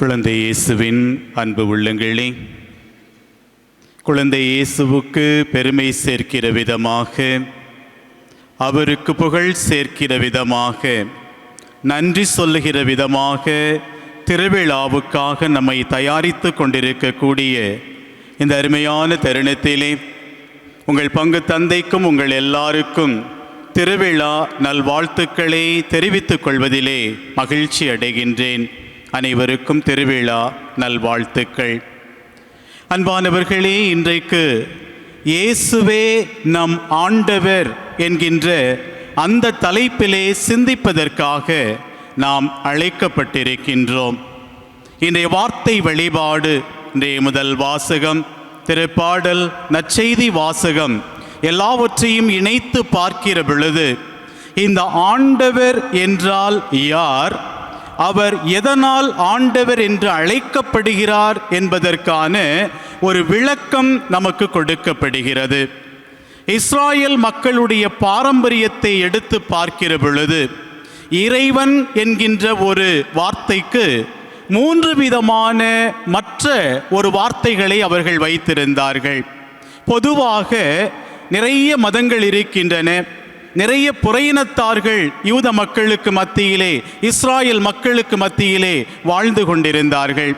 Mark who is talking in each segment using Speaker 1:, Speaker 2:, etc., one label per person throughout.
Speaker 1: குழந்தை இயேசுவின் அன்பு உள்ளங்களே. குழந்தை இயேசுவுக்கு பெருமை சேர்க்கிற விதமாக அவருக்கு புகழ் சேர்க்கிற விதமாக நன்றி சொல்லுகிற விதமாக திருவிழாவுக்காக நம்மை தயாரித்து கொண்டிருக்கக்கூடிய இந்த அருமையான தருணத்திலே உங்கள் பங்கு தந்தைக்கும் உங்கள் எல்லாருக்கும் திருவிழா நல்வாழ்த்துக்களை தெரிவித்துக் கொள்வதிலே மகிழ்ச்சி அடைகின்றேன். அனைவருக்கும் திருவிழா நல்வாழ்த்துக்கள். அன்பானவர்களே இன்றைக்கு இயேசுவே நம் ஆண்டவர் என்கின்ற அந்த தலைப்பிலே சிந்திப்பதற்காக நாம் அழைக்கப்பட்டிருக்கின்றோம். இன்றைய வார்த்தை வழிபாடு இன்றைய முதல் வாசகம் திருப்பாடல் நற்செய்தி வாசகம் எல்லாவற்றையும் இணைத்து பார்க்கிற பொழுது இந்த ஆண்டவர் என்றால் யார்? அவர் எதனால் ஆண்டவர் என்று அழைக்கப்படுகிறார் என்பதற்கான ஒரு விளக்கம் நமக்கு கொடுக்கப்படுகிறது. இஸ்ராயல் மக்களுடைய பாரம்பரியத்தை எடுத்து பார்க்கிற பொழுது இறைவன் என்கின்ற ஒரு வார்த்தைக்கு மூன்று விதமான மற்ற ஒரு வார்த்தைகளை அவர்கள் வைத்திருந்தார்கள். பொதுவாக நிறைய மதங்கள் இருக்கின்றன. நிறைய புறையினத்தார்கள் யூத மக்களுக்கு மத்தியிலே இஸ்ராயல் மக்களுக்கு மத்தியிலே வாழ்ந்து கொண்டிருந்தார்கள்.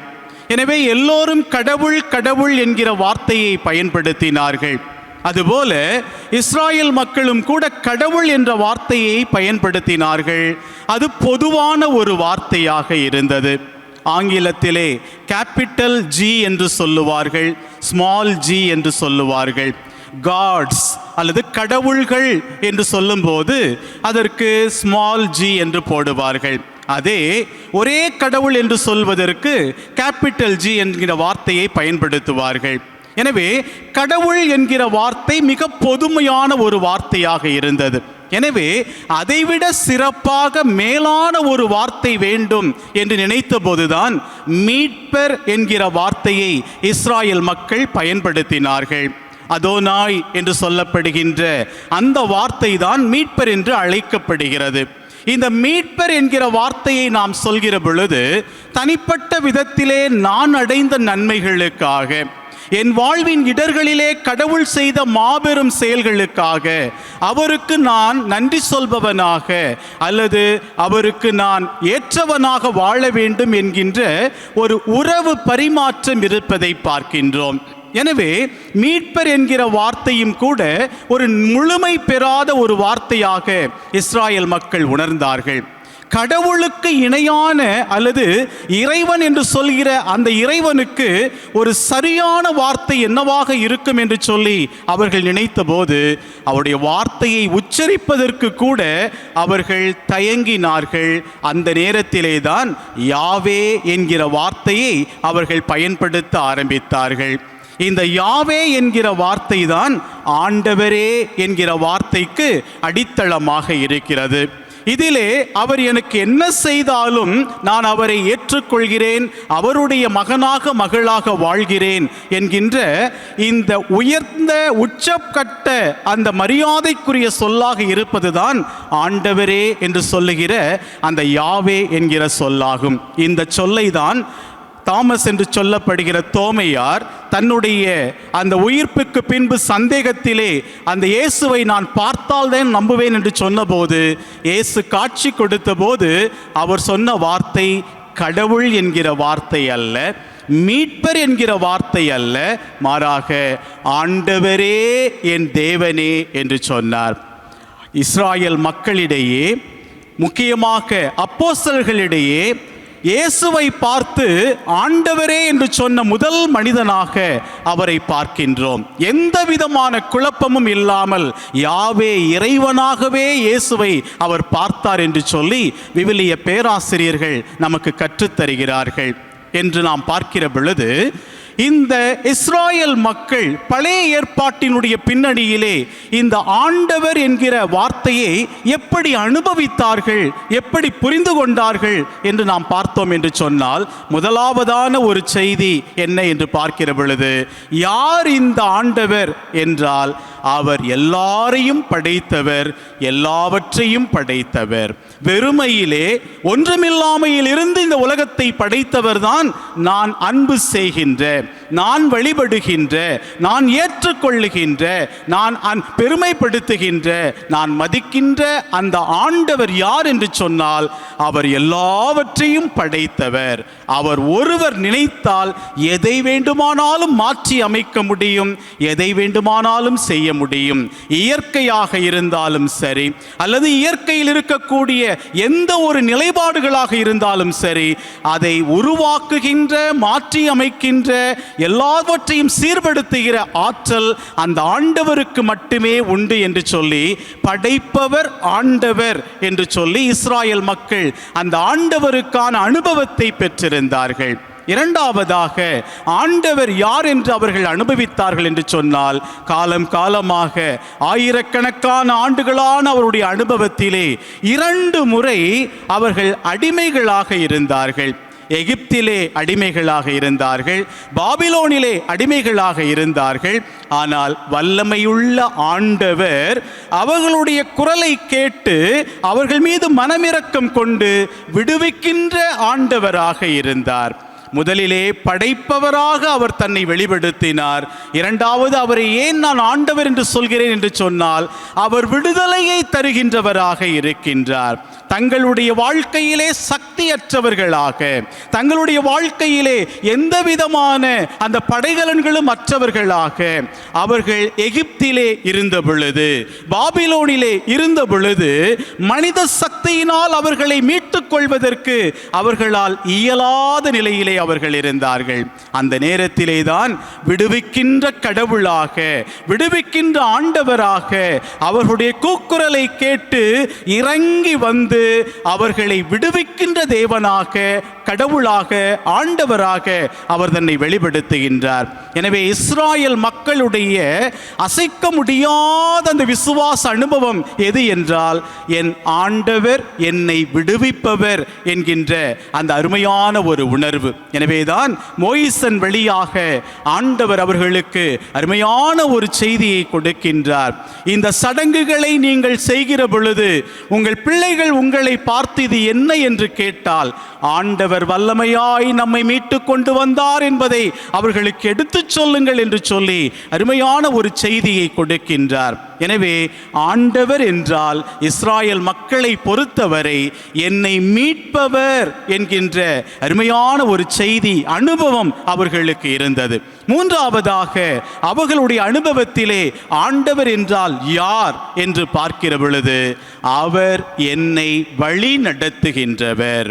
Speaker 1: எனவே எல்லோரும் கடவுள் கடவுள் என்கிற வார்த்தையை பயன்படுத்தினார்கள். அதுபோல இஸ்ராயல் மக்களும் கூட கடவுள் என்ற வார்த்தையை பயன்படுத்தினார்கள். அது பொதுவான ஒரு வார்த்தையாக இருந்தது. ஆங்கிலத்திலே கேபிட்டல் ஜி என்று சொல்லுவார்கள் ஸ்மால் ஜி என்று சொல்லுவார்கள். காட்ஸ் அல்லது கடவுள்கள் என்று சொல்லும்போது அதற்கு ஸ்மால் ஜி என்று போடுவார்கள். அதே ஒரே கடவுள் என்று சொல்வதற்கு கேபிட்டல் ஜி என்கிற வார்த்தையை பயன்படுத்துவார்கள். எனவே கடவுள் என்கிற வார்த்தை மிக பொதுமையான ஒரு வார்த்தையாக இருந்தது. எனவே அதைவிட சிறப்பாக மேலான ஒரு வார்த்தை வேண்டும் என்று நினைத்த போதுதான் மீட்பர் என்கிற வார்த்தையை இஸ்ராயல் மக்கள் பயன்படுத்தினார்கள். அதோனாய் என்று சொல்லப்படுகின்ற அந்த வார்த்தை தான் மீட்பர் என்று அழைக்கப்படுகிறது. இந்த மீட்பர் என்கிற வார்த்தையை நாம் சொல்கிற பொழுது தனிப்பட்ட விதத்திலே நான் அடைந்த நன்மைகளுக்காக என் வாழ்வின் இடர்களிலே கடவுள் செய்த மாபெரும் செயல்களுக்காக அவருக்கு நான் நன்றி சொல்பவனாக அல்லது அவருக்கு நான் ஏற்றவனாக வாழ வேண்டும் என்கின்ற ஒரு உறவு பரிமாற்றம் இருப்பதை பார்க்கின்றோம். எனவே மீட்பர் என்கிற வார்த்தையும் கூட ஒரு முழுமை பெறாத ஒரு வார்த்தையாக இஸ்ராயல் மக்கள் உணர்ந்தார்கள். கடவுளுக்கு இணையான அல்லது இறைவன் என்று சொல்கிற அந்த இறைவனுக்கு ஒரு சரியான வார்த்தை என்னவாக இருக்கும் என்று சொல்லி அவர்கள் நினைத்தபோது அவருடைய வார்த்தையை உச்சரிப்பதற்கு கூட அவர்கள் தயங்கினார்கள். அந்த நேரத்திலே தான் யாவே என்கிற வார்த்தையை அவர்கள் பயன்படுத்த ஆரம்பித்தார்கள். இந்த யாவே என்கிற வார்த்தை தான் ஆண்டவரே என்கிற வார்த்தைக்கு அடித்தளமாக இருக்கிறது. இதிலே அவர் எனக்கு என்ன செய்தாலும் நான் அவரை ஏற்றுக்கொள்கிறேன் அவருடைய மகனாக மகளாக வாழ்கிறேன் என்கின்ற இந்த உயர்ந்த உச்சக்கட்ட அந்த மரியாதைக்குரிய சொல்லாக இருப்பதுதான் ஆண்டவரே என்று சொல்லுகிற அந்த யாவே என்கிற சொல்லாகும். இந்த சொல்லை தான் தாமஸ் என்று சொல்லப்படுகிற தோமையார் தன்னுடைய அந்த உயிர்ப்புக்கு பின்பு சந்தேகத்திலே அந்த இயேசுவை நான் பார்த்தால்தான் நம்புவேன் என்று சொன்னபோது இயேசு காட்சி கொடுத்த போது அவர் சொன்ன வார்த்தை கடவுள் என்கிற வார்த்தை அல்ல மீட்பர் என்கிற வார்த்தை அல்ல மாறாக ஆண்டவரே என் தேவனே என்று சொன்னார். இஸ்ராயல் மக்களிடையே முக்கியமாக அப்போஸ்தலர்களிடையே இயேசுவை பார்த்து ஆண்டவரே என்று சொன்ன முதல் மனிதனாக அவரை பார்க்கின்றோம். எந்த விதமான குழப்பமும் இல்லாமல் யாவே இறைவனாகவே இயேசுவை அவர் பார்த்தார் என்று சொல்லி விவிலிய பேராசிரியர்கள் நமக்கு கற்றுத்தருகிறார்கள். என்று நாம் பார்க்கிற பொழுது இந்த இஸ்ராயல் மக்கள் பழைய ஏற்பாட்டினுடைய பின்னணியிலே இந்த ஆண்டவர் என்கிற வார்த்தையை எப்படி அனுபவித்தார்கள் எப்படி புரிந்து கொண்டார்கள் என்று நாம் பார்த்தோம் என்று சொன்னால் முதலாவதான ஒரு செய்தி என்ன என்று பார்க்கிற பொழுது யார் இந்த ஆண்டவர் என்றால் அவர் எல்லாரையும் படைத்தவர் எல்லாவற்றையும் படைத்தவர். வெறுமையிலே ஒன்றுமில்லாமையில் இருந்து இந்த உலகத்தை படைத்தவர்தான் நான் அன்பு செய்கின்ற. நான் வழிபடுகின்ற நான் ஏற்றுக்கொள்ளுகின்ற நான் அன் பெருமைப்படுத்துகின்ற நான் மதிக்கின்ற அந்த ஆண்டவர் யார் என்று சொன்னால் அவர் எல்லாவற்றையும் படைத்தவர். அவர் ஒருவர் நினைத்தால் எதை வேண்டுமானாலும் மாற்றி அமைக்க முடியும் எதை வேண்டுமானாலும் செய்ய முடியும். இயற்கையாக இருந்தாலும் சரி அல்லது இயற்கையில் இருக்கக்கூடிய எந்த ஒரு நிலைப்பாடுகளாக இருந்தாலும் சரி அதை உருவாக்குகின்ற மாற்றி அமைக்கின்ற எல்லாவற்றையும் சீர்படுத்துகிற ஆற்றல் அந்த ஆண்டவருக்கு மட்டுமே உண்டு என்று சொல்லி படைப்பவர் ஆண்டவர் என்று சொல்லி இஸ்ராயல் மக்கள் அந்த ஆண்டவருக்கான அனுபவத்தை பெற்றிருந்தார்கள். இரண்டாவதாக ஆண்டவர் யார் என்று அவர்கள் அனுபவித்தார்கள் என்று சொன்னால் காலம் காலமாக ஆயிரக்கணக்கான ஆண்டுகளான அவருடைய அனுபவத்திலே இரண்டு முறை அவர்கள் அடிமைகளாக இருந்தார்கள். எகிப்திலே அடிமைகளாக இருந்தார்கள் பாபிலோனிலே அடிமைகளாக இருந்தார்கள். ஆனால் வல்லமையுள்ள ஆண்டவர் அவர்களுடைய குரலை கேட்டு அவர்கள் மீது மனமிரக்கம் கொண்டு விடுவிக்கின்ற ஆண்டவராக இருந்தார். முதலிலே படைப்பவராக அவர் தன்னை வெளிப்படுத்தினார். இரண்டாவது அவரை ஏன் நான் ஆண்டவர் என்று சொல்கிறேன் என்று சொன்னால் அவர் விடுதலையை தருகின்றவராக இருக்கின்றார். தங்களுடைய வாழ்க்கையிலே சக்தியற்றவர்களாக தங்களுடைய வாழ்க்கையிலே எந்த விதமான அந்த படைகலன்களும் அற்றவர்களாக அவர்கள் எகிப்திலே இருந்த பொழுது பாபிலோனிலே இருந்த பொழுது மனித சக்தியினால் அவர்களை மீட்டு கொள்வதற்கு அவர்களால் இயலாத நிலையிலே அவர்கள் இருந்தார்கள். அந்த நேரத்திலே தான் விடுவிக்கின்ற கடவுளாக விடுவிக்கின்ற ஆண்டவராக அவர்களுடைய கூக்குரலை கேட்டு இறங்கி வந்து அவர்களை விடுவிக்கின்ற தேவனாக கடவுளாக ஆண்டவராக அவர் தன்னை வெளிப்படுத்துகின்றார். எனவே இஸ்ராயல் மக்களுடைய அசைக்க முடியாத அந்த விசுவாச அனுபவம் எது என்றால் என் ஆண்டவர் என்னை விடுவிப்பவர் என்கின்ற அந்த அருமையான ஒரு உணர்வு. எனவேதான் மோயிசன் வழியாக ஆண்டவர் அவர்களுக்கு அருமையான ஒரு செய்தியை கொடுக்கின்றார். இந்த சடங்குகளை நீங்கள் செய்கிற பொழுது உங்கள் பிள்ளைகள் உங்களை பார்த்து இது என்ன என்று கேட்டால் ஆண்டவர் வல்லமையாய் நம்மை மீட்டு கொண்டு வந்தார் என்பதை அவர்களுக்கு எடுத்துச் சொல்லுங்கள் என்று சொல்லி அருமையான ஒரு செய்தியை கொடுக்கின்றார். எனவே ஆண்டவர் என்றால் இஸ்ராயல் மக்களை பொறுத்தவரை என்னை மீட்பவர் என்கின்ற அருமையான ஒரு செய்தி அனுபவம் அவர்களுக்கு இருந்தது. மூன்றாவதாக அவர்களுடைய அனுபவத்திலே ஆண்டவர் என்றால் யார் என்று பார்க்கிற பொழுது அவர் என்னை வழி நடத்துகின்றவர்.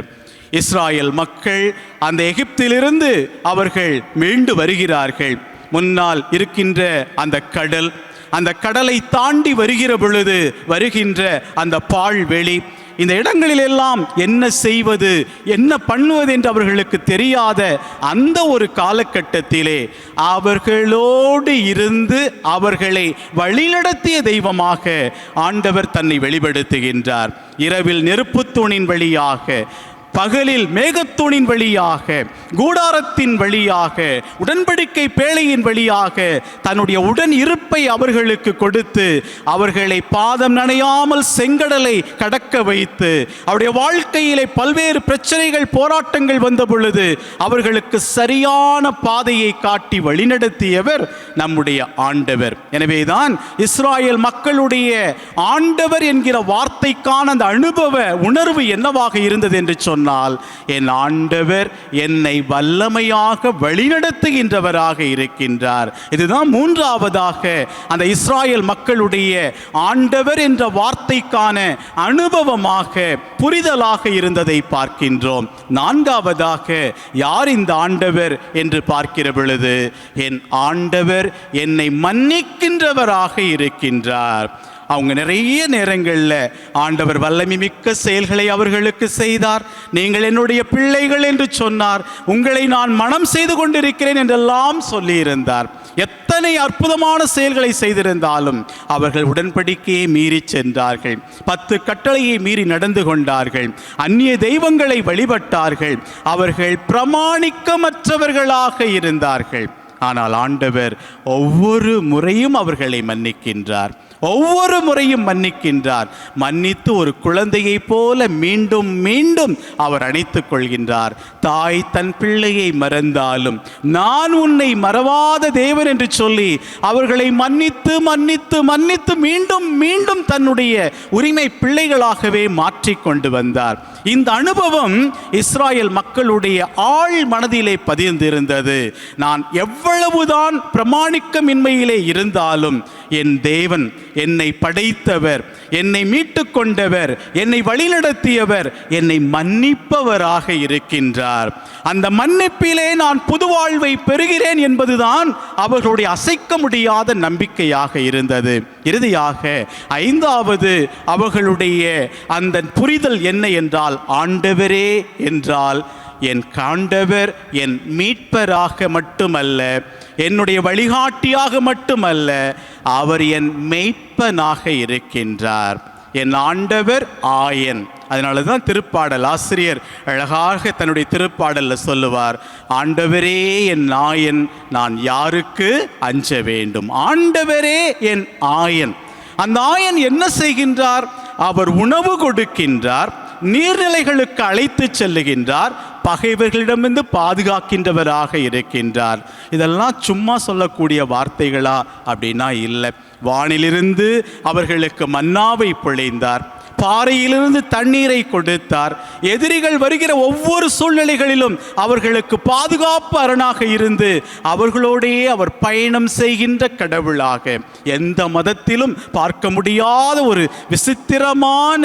Speaker 1: இஸ்ராயல் மக்கள் அந்த எகிப்திலிருந்து அவர்கள் மீண்டு வருகிறார்கள். முன்னால் இருக்கின்ற அந்த கடல் அந்த கடலை தாண்டி வருகிற பொழுது வருகின்ற அந்த பால்வெளி இந்த இடங்களிலெல்லாம் என்ன செய்வது என்ன பண்ணுவது என்று அவர்களுக்கு தெரியாத அந்த ஒரு காலகட்டத்திலே அவர்களோடு இருந்து அவர்களை வழிநடத்திய தெய்வமாக ஆண்டவர் தன்னை வெளிப்படுத்துகின்றார். இரவில் நெருப்புத் தூணின் வழியாக பகலில் மேகத்தூணின் வழியாக கூடாரத்தின் வழியாக உடன்படிக்கை பேழையின் வழியாக தன்னுடைய உடன் இருப்பை அவர்களுக்கு கொடுத்து அவர்களை பாதம் நனையாமல் செங்கடலை கடக்க வைத்து அவருடைய வாழ்க்கையிலே பல்வேறு பிரச்சனைகள் போராட்டங்கள் வந்த பொழுது அவர்களுக்கு சரியான பாதையை காட்டி வழிநடத்தியவர் நம்முடைய ஆண்டவர். எனவேதான் இஸ்ராயல் மக்களுடைய ஆண்டவர் என்கிற வார்த்தைக்கான அந்த அனுபவ உணர்வு என்னவாக இருந்தது என்று சொன்னால் என் ஆண்டவர் என்னை வல்லமையாக வழிநடத்துகின்றவராக இருக்கின்றார். இதுதான் மூன்றாவதாக அந்த இஸ்ராயல் மக்களுடைய ஆண்டவர் என்ற வார்த்தைக்கான அனுபவமாக புரிதலாக இருந்ததை பார்க்கின்றோம். நான்காவதாக யார் இந்த ஆண்டவர்? என்று பார்க்கிற பொழுது என் ஆண்டவர் என்னை மன்னிக்கின்றவராக இருக்கின்றார். அவங்க நிறைய நேரங்களில் ஆண்டவர் வல்லமை மிக்க செயல்களை அவர்களுக்கு செய்தார். நீங்கள் என்னுடைய பிள்ளைகள் என்று சொன்னார். உங்களை நான் மனம் செய்து கொண்டிருக்கிறேன் என்றெல்லாம் சொல்லியிருந்தார். எத்தனை அற்புதமான செயல்களை செய்திருந்தாலும் அவர்கள் உடன்படிக்கையை மீறி சென்றார்கள். பத்து கட்டளையை மீறி நடந்து கொண்டார்கள். அந்நிய தெய்வங்களை வழிபட்டார்கள். அவர்கள் பிரமாணிக்கமற்றவர்களாக இருந்தார்கள். ஆனால் ஆண்டவர் ஒவ்வொரு முறையும் அவர்களை மன்னிக்கின்றார். ஒவ்வொரு முறையும் மன்னிக்கின்றார். மன்னித்து ஒரு குழந்தையைப் போல மீண்டும் மீண்டும் அவர் அணைத்துக் கொள்கின்றார். தாய் தன் பிள்ளையை மறந்தாலும் நான் உன்னை மறவாத தேவன் என்று சொல்லி அவர்களை மன்னித்து மன்னித்து மன்னித்து மீண்டும் மீண்டும் தன்னுடைய உரிமை பிள்ளைகளாகவே மாற்றிக்கொண்டு வந்தார். இந்த அனுபவம் இஸ்ராயல் மக்களுடைய ஆழ் மனதிலே பதிந்திருந்தது. நான் எவ்வளவுதான் பிரமாணிக்கமின்மையிலே இருந்தாலும் என் தேவன் என்னை படைத்தவர் என்னை மீட்டு கொண்டவர் என்னை வழிநடத்தியவர் என்னை மன்னிப்பவராக இருக்கின்றார். அந்த மன்னிப்பிலே நான் புதுவாழ்வை பெறுகிறேன் என்பதுதான் அவர்களுடைய அசைக்க முடியாத நம்பிக்கையாக இருந்தது. இறுதியாக ஐந்தாவது அவர்களுடைய அந்த புரிதல் என்ன என்றால் ஆண்டவரே என்றால் என் காண்டவர் என் மீட்பராக மட்டுமல்ல என்னுடைய வழிகாட்டியாக மட்டுமல்ல அவர் என் மெய்ப்பனாக இருக்கின்றார். என் ஆண்டவர் ஆயன். அதனால தான் திருப்பாடல் ஆசிரியர் அழகாக தன்னுடைய திருப்பாடலில் சொல்லுவார் ஆண்டவரே என் ஆயன் நான் யாருக்கு அஞ்ச வேண்டும்? ஆண்டவரே என் ஆயன். அந்த ஆயன் என்ன செய்கின்றார்? அவர் உணவு கொடுக்கின்றார். நீர்நிலைகளுக்கு அழைத்து செல்லுகின்றார் பகைவர்களிடமிருந்து பாதுகாக்கின்றவராக இருக்கின்றார். இதெல்லாம் சும்மா சொல்லக்கூடிய வார்த்தைகளா? அப்படின்னா இல்லை. வானிலிருந்து அவர்களுக்கு மன்னாவை பிழைந்தார். பாறையிலிருந்து தண்ணீரை கொடுத்தார். எதிரிகள் வருகிற ஒவ்வொரு சூழ்நிலைகளிலும் அவர்களுக்கு பாதுகாப்பு அரணாக இருந்து அவர்களோடையே அவர் பயணம் செய்கின்ற கடவுளாக. எந்த மதத்திலும் பார்க்க முடியாத ஒரு விசித்திரமான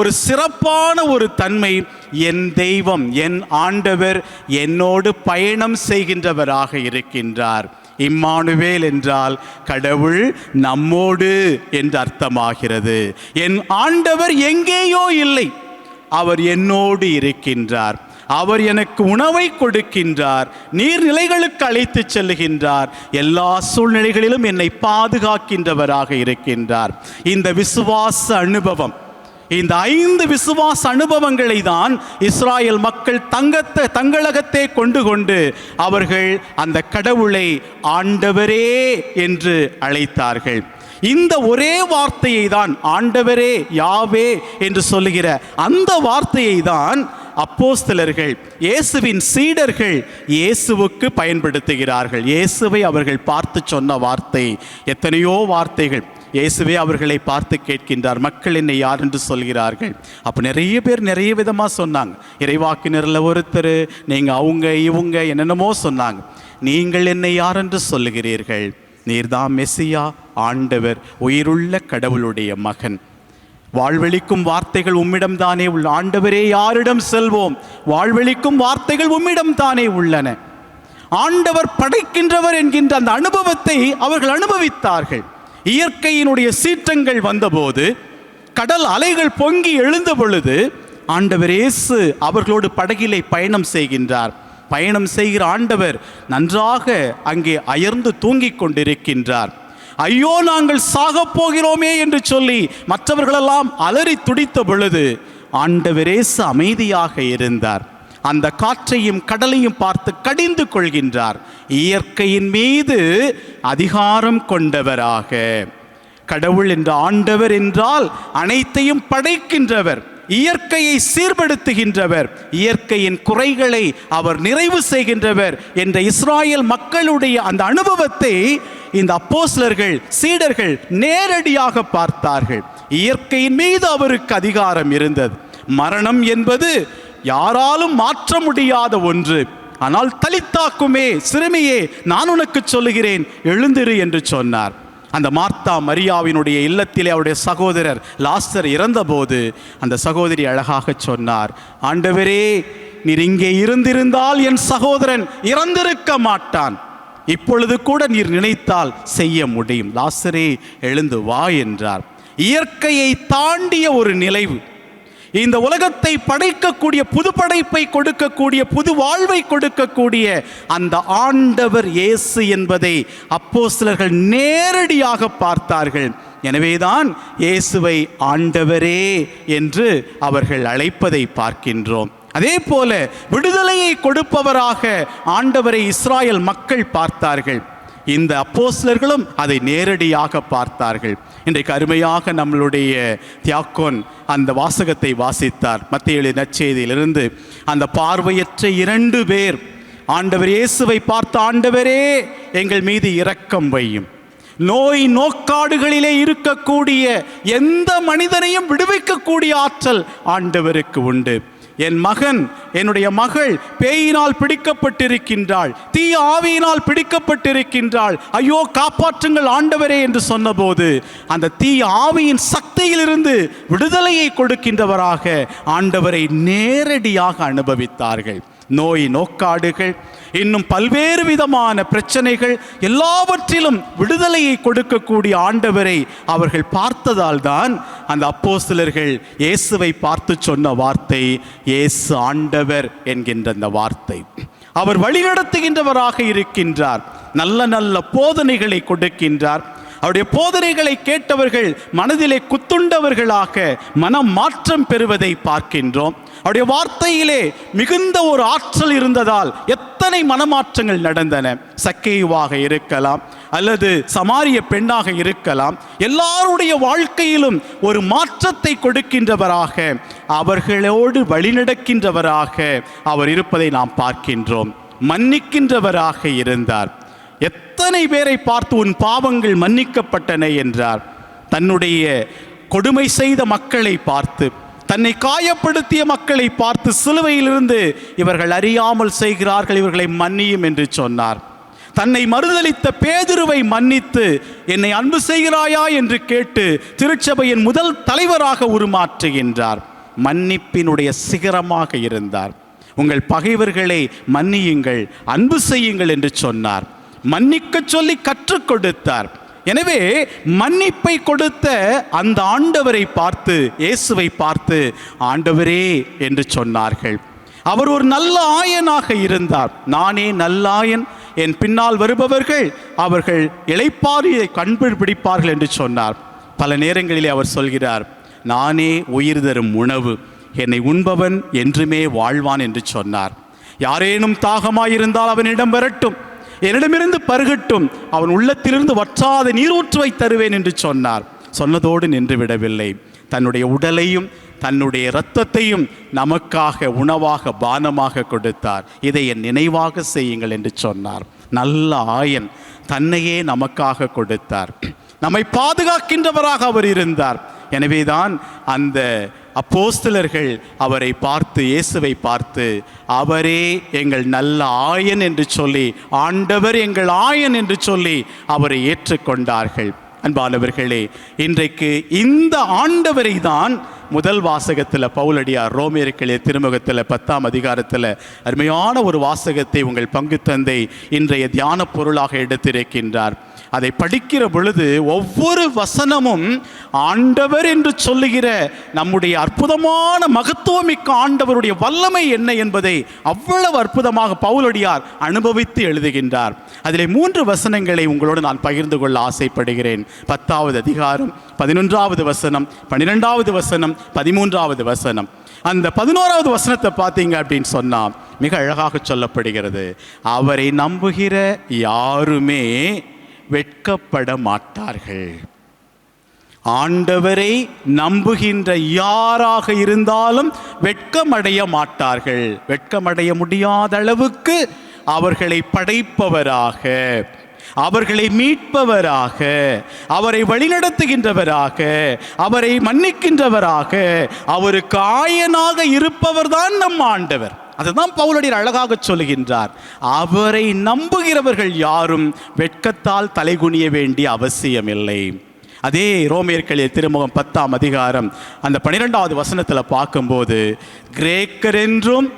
Speaker 1: ஒரு சிறப்பான ஒரு தன்மை என் தெய்வம் என் ஆண்டவர் என்னோடு பயணம் செய்கின்றவராக இருக்கின்றார். இம்மானுவேல் என்றால் கடவுள் நம்மோடு என்று அர்த்தமாகிறது. என் ஆண்டவர் எங்கேயோ இல்லை. அவர் என்னோடு இருக்கின்றார். அவர் எனக்கு உணவை கொடுக்கின்றார். நீர்நிலைகளுக்கு அழைத்து செல்லுகின்றார் எல்லா சூழ்நிலைகளிலும் என்னை பாதுகாக்கின்றவராக இருக்கின்றார். இந்த விசுவாச அனுபவம் இந்த ஐந்து விசுவாச அனுபவங்களை தான் இஸ்ராயல் மக்கள் தங்கத்தை தங்களகத்தை கொண்டு கொண்டு அவர்கள் அந்த கடவுளை ஆண்டவரே என்று அழைத்தார்கள். இந்த ஒரே வார்த்தையை தான் ஆண்டவரே யாவே என்று சொல்லுகிற அந்த வார்த்தையை தான் அப்போஸ்தலர்கள் இயேசுவின் சீடர்கள் இயேசுவுக்கு பயன்படுத்துகிறார்கள். இயேசுவை அவர்கள் பார்த்து சொன்ன வார்த்தை எத்தனையோ வார்த்தைகள். இயேசுவே அவர்களை பார்த்து கேட்கின்றார் மக்கள் என்னை யார் என்று சொல்கிறார்கள்? அப்போ நிறைய பேர் நிறைய விதமாக சொன்னாங்க. இறைவாக்கினரில் ஒருத்தர் நீங்கள் அவங்க இவங்க என்னென்னமோ சொன்னாங்க. நீங்கள் என்னை யார் என்று சொல்லுகிறீர்கள்? நீர்தான் மெஸ்ஸியா ஆண்டவர் உயிருள்ள கடவுளுடைய மகன். வாழ்வெளிக்கும் வார்த்தைகள் உம்மிடம் தானே உள்ள ஆண்டவரே யாரிடம் செல்வோம்? வாழ்வெளிக்கும் வார்த்தைகள் உம்மிடம் தானே உள்ளன. ஆண்டவர் படைக்கின்றவர் என்கின்ற அந்த அனுபவத்தை அவர்கள் அனுபவித்தார்கள். இயற்கையினுடைய சீற்றங்கள் வந்தபோது கடல் அலைகள் பொங்கி எழுந்த பொழுது ஆண்டவர் இயேசு அவர்களோடு படகிலே பயணம் செய்கின்றார். பயணம் செய்கிற ஆண்டவர் நன்றாக அங்கே அயர்ந்து தூங்கிக் கொண்டிருக்கின்றார். ஐயோ நாங்கள் சாகப் போகிறோமே என்று சொல்லி மற்றவர்களெல்லாம் அலறி துடித்த பொழுது ஆண்டவரேசு அமைதியாக இருந்தார். அந்த காற்றையும் கடலையும் பார்த்து கடிந்து கொள்கின்றார். இயற்கையின் மீது அதிகாரம் கொண்டவராக. கடவுள் என்ற ஆண்டவர் என்றால் அனைத்தையும் படைக்கின்றவர். இயற்கையை சீர்படுத்துகின்றவர். இயற்கையின் குறைகளை அவர் நிறைவு செய்கின்றவர் என்ற இஸ்ராயல் மக்களுடைய அந்த அனுபவத்தை இந்த அப்போஸ்லர்கள் சீடர்கள் நேரடியாக பார்த்தார்கள். இயற்கையின் மீது அவருக்கு அதிகாரம் இருந்தது. மரணம் என்பது யாராலும் மாற்ற முடியாத ஒன்று. ஆனால் தலித்தாக்குமே சிறுமியே நான் உனக்கு சொல்லுகிறேன் எழுந்திரு என்று சொன்னார். அந்த மார்த்தா மரியாவினுடைய இல்லத்திலே அவருடைய சகோதரர் லாஸ்டர் இறந்தபோது அந்த சகோதரி அழகாக சொன்னார் ஆண்டவரே நீர் இங்கே இருந்திருந்தால் என் சகோதரன் இறந்திருக்க மாட்டான். இப்பொழுது கூட நீர் நினைத்தால் செய்ய முடியும். லாஸ்டரே எழுந்து வா என்றார். இயற்கையை தாண்டிய ஒரு நிலைவு. இந்த உலகத்தை படைக்கக்கூடிய புது படைப்பை கொடுக்கக்கூடிய புது வாழ்வை கொடுக்கக்கூடிய அந்த ஆண்டவர் இயேசு என்பதை அப்போஸ்தலர்கள் நேரடியாக பார்த்தார்கள். எனவேதான் இயேசுவை ஆண்டவரே என்று அவர்கள் அழைப்பதை பார்க்கின்றோம். அதே போல விடுதலையை கொடுப்பவராக ஆண்டவரை இஸ்ராயல் மக்கள் பார்த்தார்கள். இந்த அப்போஸ்லர்களும் அதை நேரடியாக பார்த்தார்கள். இன்றைக்கு அருமையாக நம்மளுடைய தியாக்கோன் அந்த வாசகத்தை வாசித்தார். மத்திய நச்செய்தியிலிருந்து அந்த பார்வையற்ற இரண்டு பேர் ஆண்டவர் இயேசுவை பார்த்த ஆண்டவரே எங்கள் மீது இரக்கம் வையும். நோய் நோக்காடுகளிலே இருக்கக்கூடிய எந்த மனிதனையும் விடுவிக்கக்கூடிய ஆற்றல் ஆண்டவருக்கு உண்டு. என் மகன் என்னுடைய மகள் பேயினால் பிடிக்கப்பட்டிருக்கின்றாள் தீய ஆவியினால் பிடிக்கப்பட்டிருக்கின்றாள். ஐயோ காப்பாற்றுங்கள் ஆண்டவரே என்று சொன்னபோது அந்த தீய ஆவியின் சக்தியிலிருந்து விடுதலையை கொடுக்கின்றவராக ஆண்டவரை நேரடியாக அனுபவித்தார்கள். நோய் நோக்காடுகள் இன்னும் பல்வேறு விதமான பிரச்சனைகள் எல்லாவற்றிலும் விடுதலையை கொடுக்கக்கூடிய ஆண்டவரை அவர்கள் பார்த்ததால் தான் அந்த அப்போஸ்தலர்கள் இயேசுவை பார்த்து சொன்ன வார்த்தை இயேசு ஆண்டவர் என்கின்ற அந்த வார்த்தை. அவர் வழிநடத்துகின்றவராக இருக்கின்றார். நல்ல நல்ல போதனைகளை கொடுக்கின்றார். அவருடைய போதனைகளை கேட்டவர்கள் மனதிலே குத்துண்டவர்களாக மனம் மாற்றம் பெறுவதை பார்க்கின்றோம். அவருடைய வார்த்தையிலே மிகுந்த ஒரு ஆற்றல் இருந்ததால் எத்தனை மனமாற்றங்கள் நடந்தன. சக்கேவாக இருக்கலாம் அல்லது சமாரிய பெண்ணாக இருக்கலாம். எல்லாருடைய வாழ்க்கையிலும் ஒரு மாற்றத்தை கொடுக்கின்றவராக அவர்களோடு வழிநடக்கின்றவராக அவர் இருப்பதை நாம் பார்க்கின்றோம். மன்னிக்கின்றவராக இருந்தார். எத் எத்தனை பேரை பார்த்து உன் பாவங்கள் மன்னிக்கப்பட்டன என்றார். தன்னுடைய கொடுமை செய்த மக்களை பார்த்து தன்னை காயப்படுத்திய மக்களை பார்த்து சிலுவையிலிருந்து இவர்கள் அறியாமல் செய்கிறார்கள் இவர்களை மன்னியும் என்று சொன்னார். தன்னை மறுதலித்த பேதுருவை மன்னித்து என்னை அன்பு செய்கிறாயா? என்று கேட்டு திருச்சபையின் முதல் தலைவராக உருமாற்றுகின்றார் மன்னிப்பினுடைய சிகரமாக இருந்தார். உங்கள் பகைவர்களை மன்னியுங்கள் அன்பு செய்யுங்கள் என்று சொன்னார். மன்னிக்க சொல்லி கற்றுக் கொடுத்தார். எனவே மன்னிப்பை கொடுத்த அந்த ஆண்டவரை பார்த்து இயேசுவை பார்த்து ஆண்டவரே என்று சொன்னார்கள். அவர் ஒரு நல்ல ஆயனாக இருந்தார். நானே நல்லாயன் என் பின்னால் வருபவர்கள் அவர்கள் இழைப்பாரியை கண்டுபிடிப்பார்கள் என்று சொன்னார். பல நேரங்களிலே அவர் சொல்கிறார் நானே உயிர் தரும் உணவு என்னை உண்பவன் என்றுமே வாழ்வான் என்று சொன்னார். யாரேனும் தாகமாயிருந்தால் அவனிடம் வரட்டும் என்னிடமிருந்து பருகட்டும். அவன் உள்ளத்திலிருந்து வற்றாத நீரூற்றுவை தருவேன் என்று சொன்னார். சொன்னதோடு நின்று விடவில்லை தன்னுடைய உடலையும் தன்னுடைய இரத்தத்தையும் நமக்காக உணவாக பானமாக கொடுத்தார். இதை என் நினைவாக செய்யுங்கள் என்று சொன்னார். நல்ல ஆயன் தன்னையே நமக்காக கொடுத்தார். நம்மை பாதுகாக்கின்றவராக அவர் இருந்தார். எனவேதான் அந்த அப்போஸ்தலர்கள் அவரை பார்த்து இயேசுவை பார்த்து அவரே எங்கள் நல்ல ஆயன் என்று சொல்லி ஆண்டவர் எங்கள் ஆயன் என்று சொல்லி அவரை ஏற்றுக்கொண்டார்கள். அன்பானவர்களே இன்றைக்கு இந்த ஆண்டவரை தான் முதல் வாசகத்தில் பவுலடியார் ரோமேருக்களே திருமுகத்தில் பத்தாம் அதிகாரத்தில் அருமையான ஒரு வாசகத்தை உங்கள் பங்கு தந்தை இன்றைய தியான பொருளாக எடுத்திருக்கின்றார். அதை படிக்கிற பொழுது ஒவ்வொரு வசனமும் ஆண்டவர் என்று சொல்லுகிற நம்முடைய அற்புதமான மகத்துவமிக்க ஆண்டவருடைய வல்லமை என்ன என்பதை அவ்வளவு அற்புதமாக பவுலடியார் அனுபவித்து எழுதுகின்றார். அதிலே மூன்று வசனங்களை உங்களோடு நான் பகிர்ந்து கொள்ள ஆசைப்படுகிறேன். பத்தாவது அதிகாரம் பதினொன்றாவது வசனம் பன்னிரெண்டாவது வசனம் பதிமூன்றாவது வசனம். அந்த பதினோராவது வசனத்தை பார்த்தீங்க அப்படின்னு சொன்னால் மிக அழகாக சொல்லப்படுகிறது. அவரை நம்புகிற யாருமே வெட்கப்பட மாட்டார்கள் ஆண்டவரை நம்புகின்ற யாராக இருந்தாலும் வெட்கமடைய மாட்டார்கள் வெட்கமடைய முடியாத அளவுக்கு அவர்களை படைப்பவராக அவர்களை மீட்பவராக அவரை வழிநடத்துகின்றவராக அவரை மன்னிக்கின்றவராக அவருக்கு ஆயனாக இருப்பவர்தான் நம் ஆண்டவர். அதுதான் பவுலடியர் அழகாக சொல்கின்றார் அவரை நம்புகிறவர்கள் யாரும் வெட்கத்தால் தலைகுனிய வேண்டிய அவசியமில்லை. அதே ரோமியர்களில் திருமுகம் பத்தாம் அதிகாரம் அந்த பன்னிரெண்டாவது வசனத்தில் பார்க்கும்போது கிரேக்கர் என்றும்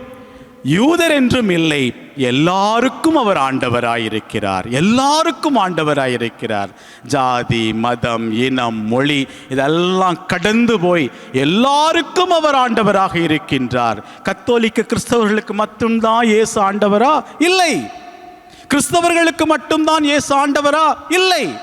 Speaker 1: யூதர் என்றும் இல்லை எல்லாருக்கும் அவர் ஆண்டவராயிருக்கிறார். எல்லாருக்கும் ஆண்டவராயிருக்கிறார். ஜாதி மதம் இனம் மொழி இதெல்லாம் கடந்து போய் எல்லாருக்கும் அவர் ஆண்டவராக இருக்கின்றார். கத்தோலிக்க கிறிஸ்தவர்களுக்கு மட்டும்தான் இயேசு ஆண்டவரா? இல்லை. கிறிஸ்தவர்களுக்கு மட்டும்தான் இயேசு ஆண்டவரா? இல்லை.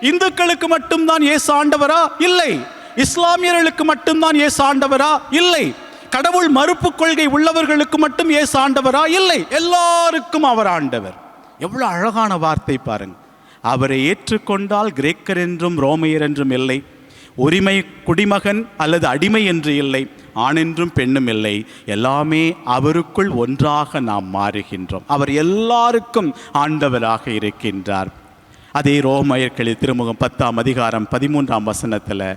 Speaker 1: இந்துக்களுக்கு மட்டும்தான் இயேசு ஆண்டவரா? இல்லை. இஸ்லாமியர்களுக்கு மட்டும்தான் இயேசு ஆண்டவரா? இல்லை. கடவுள் மறுப்பு கொள்கை உள்ளவர்களுக்கு மட்டும் ஏசு ஆண்டவரா? இல்லை. எல்லாருக்கும் அவர் ஆண்டவர். எவ்வளோ அழகான வார்த்தை பாருங்க. அவரை ஏற்றுக்கொண்டால் கிரேக்கர் என்றும் ரோமையர் என்றும் இல்லை. உரிமை குடிமகன் அல்லது அடிமை என்று இல்லை. ஆணென்றும் பெண்ணும் இல்லை. எல்லாமே அவருக்குள் ஒன்றாக நாம் மாறுகின்றோம். அவர் எல்லாருக்கும் ஆண்டவராக இருக்கின்றார். அதே ரோமையர்களில் திருமுகம் பத்தாம் அதிகாரம் பதிமூன்றாம் வசனத்தில்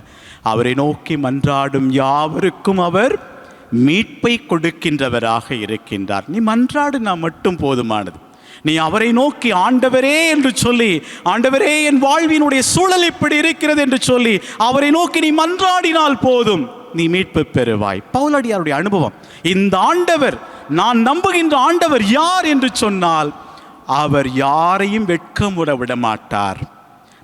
Speaker 1: அவரை நோக்கி மன்றாடும் யாவருக்கும் அவர் மீட்பை கொடுக்கின்றவராக இருக்கின்றார். நீ மன்றாடுனா மட்டும் போதுமானது. நீ அவரை நோக்கி ஆண்டவரே என்று சொல்லி ஆண்டவரே என் வாழ்வினுடைய சூழல் இப்படி இருக்கிறது என்று சொல்லி அவரை நோக்கி நீ மன்றாடினால் போதும். நீ மீட்பு பெறுவாய். பவுலடியாருடைய அனுபவம் இந்த ஆண்டவர் நான் நம்புகின்ற ஆண்டவர் யார் என்று சொன்னால் அவர் யாரையும் வெட்கம் விட மாட்டார்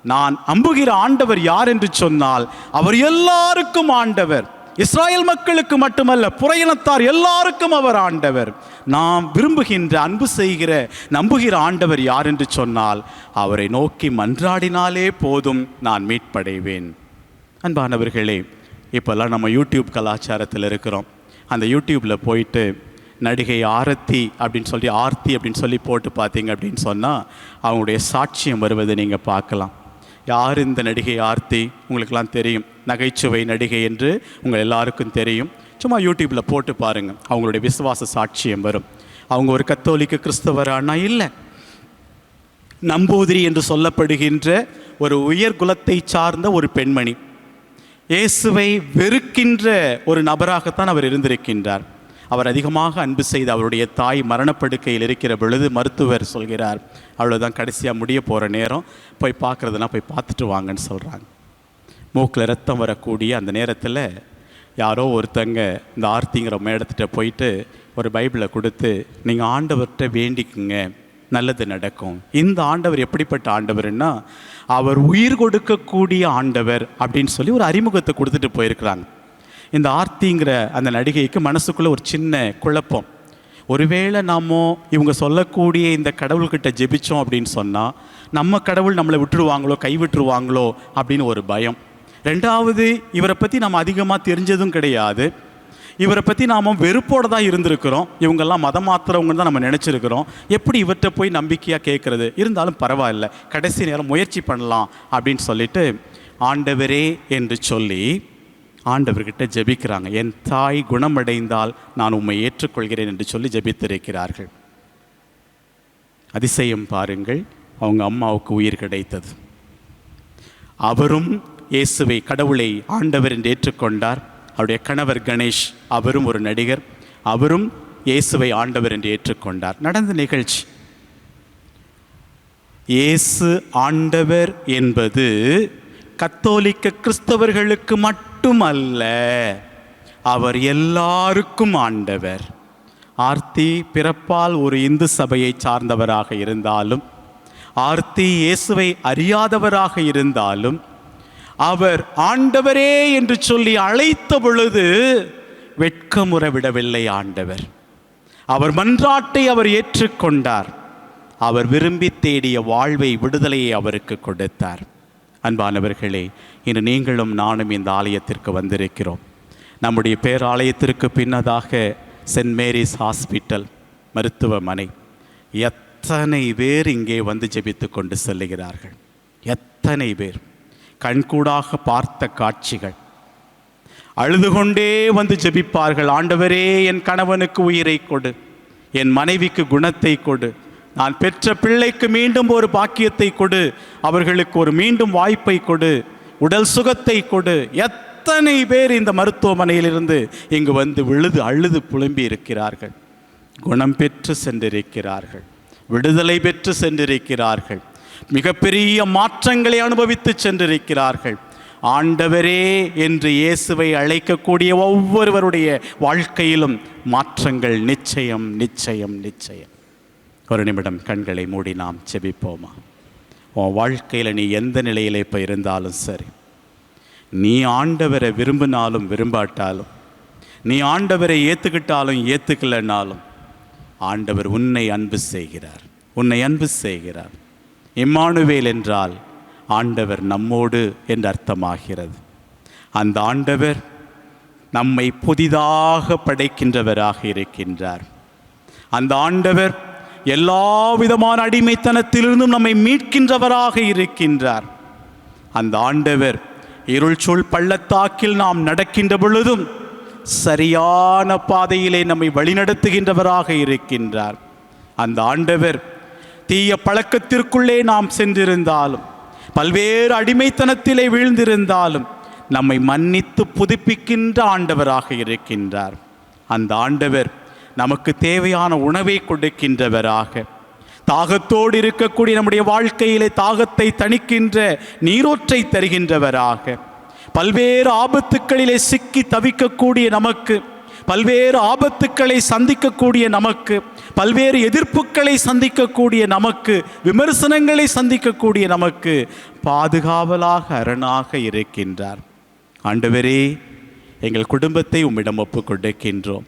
Speaker 1: நான் நம்புகிற ஆண்டவர் யார் என்று சொன்னால் அவர் எல்லாருக்கும் ஆண்டவர். இஸ்ராயல் மக்களுக்கு மட்டுமல்ல புறையினத்தார் எல்லாருக்கும் அவர் ஆண்டவர். நாம் விரும்புகின்ற அன்பு செய்கிற நம்புகிற ஆண்டவர் யார் என்று சொன்னால் அவரை நோக்கி மன்றாடினாலே போதும் நான் மீட்படைவேன். அன்பானவர்களே இப்போல்லாம் நம்ம யூடியூப் கலாச்சாரத்தில் இருக்கிறோம். அந்த யூடியூப்பில் போயிட்டு நடிகை ஆரத்தி அப்படின்னு சொல்லி ஆர்த்தி அப்படின்னு சொல்லி போட்டு பார்த்தீங்க அப்படின்னு சொன்னால் அவங்களுடைய சாட்சியம் வருவதை நீங்கள் பார்க்கலாம். யார் இந்த நடிகை ஆர்த்தி? உங்களுக்கெல்லாம் தெரியும். நகைச்சுவை நடிகை என்று உங்கள் எல்லாருக்கும் தெரியும். சும்மா யூடியூப்பில் போட்டு பாருங்கள் அவங்களுடைய விசுவாச சாட்சியம் வரும். அவங்க ஒரு கத்தோலிக்க கிறிஸ்தவரானா இல்லை. நம்பூதிரி என்று சொல்லப்படுகின்ற ஒரு உயர் குலத்தை சார்ந்த ஒரு பெண்மணி. இயேசுவை வெறுக்கின்ற ஒரு நபராகத்தான் அவர் இருந்திருக்கின்றார். அவர் அதிகமாக அன்பு செய்து அவருடைய தாய் மரணப்படுக்கையில் இருக்கிற பொழுது மருத்துவர் சொல்கிறார். அவ்வளோதான் கடைசியாக முடிய போகிற நேரம். போய் பார்க்குறதுனா போய் பார்த்துட்டு வாங்கன்னு சொல்கிறாங்க மூக்கில் ரத்தம் வரக்கூடிய அந்த நேரத்தில் யாரோ ஒருத்தங்க இந்த ஆர்த்திங்கிற மேடத்திட்ட போயிட்டு ஒரு பைபிளை கொடுத்து நீங்கள் ஆண்டவர்கிட்ட வேண்டிக்குங்க நல்லது நடக்கும். இந்த ஆண்டவர் எப்படிப்பட்ட ஆண்டவர்னா அவர் உயிர் கொடுக்கக்கூடிய ஆண்டவர் அப்படின்னு சொல்லி ஒரு அறிமுகத்தை கொடுத்துட்டு போயிருக்கிறாங்க. இந்த ஆர்த்திங்கிற அந்த நடிகைக்கு மனசுக்குள்ளே ஒரு சின்ன குழப்பம். ஒருவேளை நாமோ இவங்க சொல்லக்கூடிய இந்த கடவுள்கிட்ட ஜெபிச்சோம் அப்படின்னு சொன்னால் நம்ம கடவுள் நம்மளை விட்டுருவாங்களோ கைவிட்டுருவாங்களோ அப்படின்னு ஒரு பயம். ரெண்டாவது இவரை பற்றி நம்ம அதிகமாக தெரிஞ்சதும் கிடையாது. இவரை பற்றி நாம் வெறுப்போடு தான் இருந்திருக்கிறோம். இவங்கெல்லாம் மதம் மாத்திரவங்க தான் நம்ம நினச்சிருக்கிறோம். எப்படி இவர்கிட்ட போய் நம்பிக்கையாக கேட்குறது இருந்தாலும் பரவாயில்ல. கடைசி நேரம் முயற்சி பண்ணலாம் அப்படின்னு சொல்லிட்டு ஆண்டவரே என்று சொல்லி ஆண்டவர்கிட்ட ஜெபிக்கிறாங்க. என் தாய் குணமடைந்தால் நான் உம்மை ஏற்றுக்கொள்கிறேன் என்று சொல்லி ஜெபித்திருக்கிறார்கள். அதிசயம் பாருங்கள். அவங்க அம்மாவுக்கு உயிர் கிடைத்தது. அவரும் இயேசுவை கடவுளை ஆண்டவர் என்று ஏற்றுக்கொண்டார். அவருடைய கணவர் கணேஷ் அவரும் ஒரு நடிகர். அவரும் இயேசுவை ஆண்டவர் என்று ஏற்றுக்கொண்டார். நடந்த நிகழ்ச்சி. இயேசு ஆண்டவர் என்பது கத்தோலிக்க கிறிஸ்தவர்களுக்கு மட்டுமல்ல அவர் எல்லாருக்கும் ஆண்டவர். ஆர்த்தி பிறப்பால் ஒரு இந்து சபையை சார்ந்தவராக இருந்தாலும் ஆர்த்தி இயேசுவை அறியாதவராக இருந்தாலும் அவர் ஆண்டவரே என்று சொல்லி அழைத்த பொழுது வெட்கமுற விடவில்லை ஆண்டவர். அவர் மன்றாட்டை அவர் ஏற்றுக்கொண்டார். அவர் விரும்பி தேடிய வாழ்வை விடுதலையை அவருக்கு கொடுத்தார். அன்பானவர்களே இன்று நீங்களும் நானும் இந்த ஆலயத்திற்கு வந்திருக்கிறோம். நம்முடைய பேராலயத்திற்கு பின்னதாக சென்ட் மேரிஸ் ஹாஸ்பிட்டல் மருத்துவமனை. எத்தனை பேர் இங்கே வந்து ஜெபித்து கொண்டு செல்லுகிறார்கள்? எத்தனை பேர்? கண்கூடாக பார்த்த காட்சிகள். அழுது கொண்டே வந்து ஜெபிப்பார்கள் ஆண்டவரே என் கணவனுக்கு உயிரை கொடு என் மனைவிக்கு குணத்தை கொடு நான் பெற்ற பிள்ளைக்கு மீண்டும் ஒரு பாக்கியத்தை கொடு அவர்களுக்கு ஒரு மீண்டும் வாய்ப்பை கொடு உடல் சுகத்தை கொடு. எத்தனை பேர் இந்த மருத்துவமனையிலிருந்து இங்கு வந்து விழுது அழுது புலம்பி இருக்கிறார்கள். குணம் பெற்று சென்றிருக்கிறார்கள். விடுதலை பெற்று சென்றிருக்கிறார்கள். மிகப்பெரிய மாற்றங்களை அனுபவித்து சென்றிருக்கிறார்கள். ஆண்டவரே என்று இயேசுவை அழைக்கக்கூடிய ஒவ்வொருவருடைய வாழ்க்கையிலும் மாற்றங்கள் நிச்சயம் நிச்சயம் நிச்சயம். ஒரு நிமிடம் கண்களை மூடி நாம் செபிப்போமா உன் வாழ்க்கையில் நீ எந்த நிலையில் இப்போ இருந்தாலும் சரி. நீ ஆண்டவரை விரும்பினாலும் விரும்பாட்டாலும் நீ ஆண்டவரை ஏற்றுக்கிட்டாலும் ஏற்றுக்கலைனாலும் ஆண்டவர் உன்னை அன்பு செய்கிறார். உன்னை அன்பு செய்கிறார். இம்மானுவேல் என்றால் ஆண்டவர் நம்மோடு என்று அர்த்தமாகிறது. அந்த ஆண்டவர் நம்மை புதிதாக படைக்கின்றவராக இருக்கின்றார். அந்த ஆண்டவர் எல்லா விதமான அடிமைத்தனத்திலிருந்தும் நம்மை மீட்கின்றவராக இருக்கின்றார். அந்த ஆண்டவர் இருள் சூழ் பள்ளத்தாக்கில் நாம் நடக்கின்ற பொழுதும் சரியான பாதையிலே நம்மை வழிநடத்துகின்றவராக இருக்கின்றார். அந்த ஆண்டவர் தீய பழக்கத்திற்குள்ளே நாம் சென்றிருந்தாலும் பல்வேறு அடிமைத்தனத்திலே வீழ்ந்திருந்தாலும் நம்மை மன்னித்து புதுப்பிக்கின்ற ஆண்டவராக இருக்கின்றார். அந்த ஆண்டவர் நமக்கு தேவையான உணவை கொடுக்கின்றவராக. தாகத்தோடு இருக்கக்கூடிய நம்முடைய வாழ்க்கையிலே தாகத்தை தணிக்கின்ற நீரோற்றை தருகின்றவராக. பல்வேறு ஆபத்துக்களிலே சிக்கி தவிக்கக்கூடிய நமக்கு பல்வேறு ஆபத்துக்களை சந்திக்கக்கூடிய நமக்கு பல்வேறு எதிர்ப்புகளை சந்திக்கக்கூடிய நமக்கு விமர்சனங்களை சந்திக்கக்கூடிய நமக்கு பாதுகாவலாக அரணாக இருக்கின்றார். ஆண்டவரே எங்கள் குடும்பத்தை உம்மிடம் ஒப்புக் கொடுக்கின்றோம்.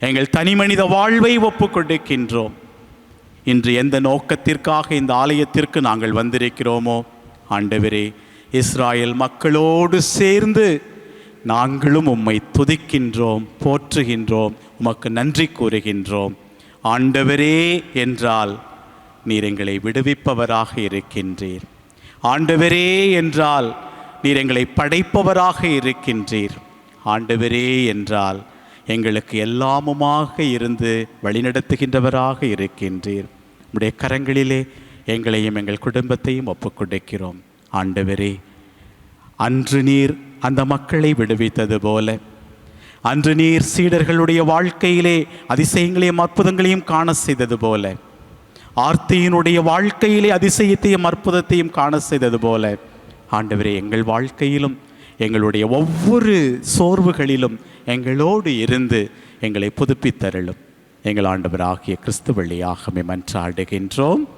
Speaker 1: எங்கள் தனிமனித வாழ்வை ஒப்புக் கொடுக்கின்றோம். இன்று எந்த நோக்கத்திற்காக இந்த ஆலயத்திற்கு நாங்கள் வந்திருக்கிறோமோ ஆண்டவரே இஸ்ராயல் மக்களோடு சேர்ந்து நாங்களும் உம்மை துதிக்கின்றோம் போற்றுகின்றோம் உமக்கு நன்றி கூறுகின்றோம். ஆண்டவரே என்றால் நீர் எங்களை விடுவிப்பவராக இருக்கின்றீர். ஆண்டவரே என்றால் நீர் எங்களை படைப்பவராக இருக்கின்றீர். ஆண்டவரே என்றால் எங்களுக்கு எல்லாமுமாக இருந்து வழிநடத்துகின்றவராக இருக்கின்றீர். உடைய கரங்களிலே எங்களையும் எங்கள் குடும்பத்தையும் ஒப்புக்கொடுக்கிறோம். ஆண்டவரே அன்று நீர் அந்த மக்களை விடுவித்தது போல அன்று நீர் சீடர்களுடைய வாழ்க்கையிலே அதிசயங்களையும் அற்புதங்களையும் காண செய்தது போல. ஆர்த்தியினுடைய வாழ்க்கையிலே அதிசயத்தையும் அற்புதத்தையும் காண செய்தது போல. ஆண்டவரே எங்கள் வாழ்க்கையிலும் எங்களுடைய ஒவ்வொரு சோர்வுகளிலும் எங்களோடு இருந்து எங்களை புதுப்பித்தருளும். எங்கள் ஆண்டவராகிய கிறிஸ்து வழியாக மன்றாடுகின்றோம்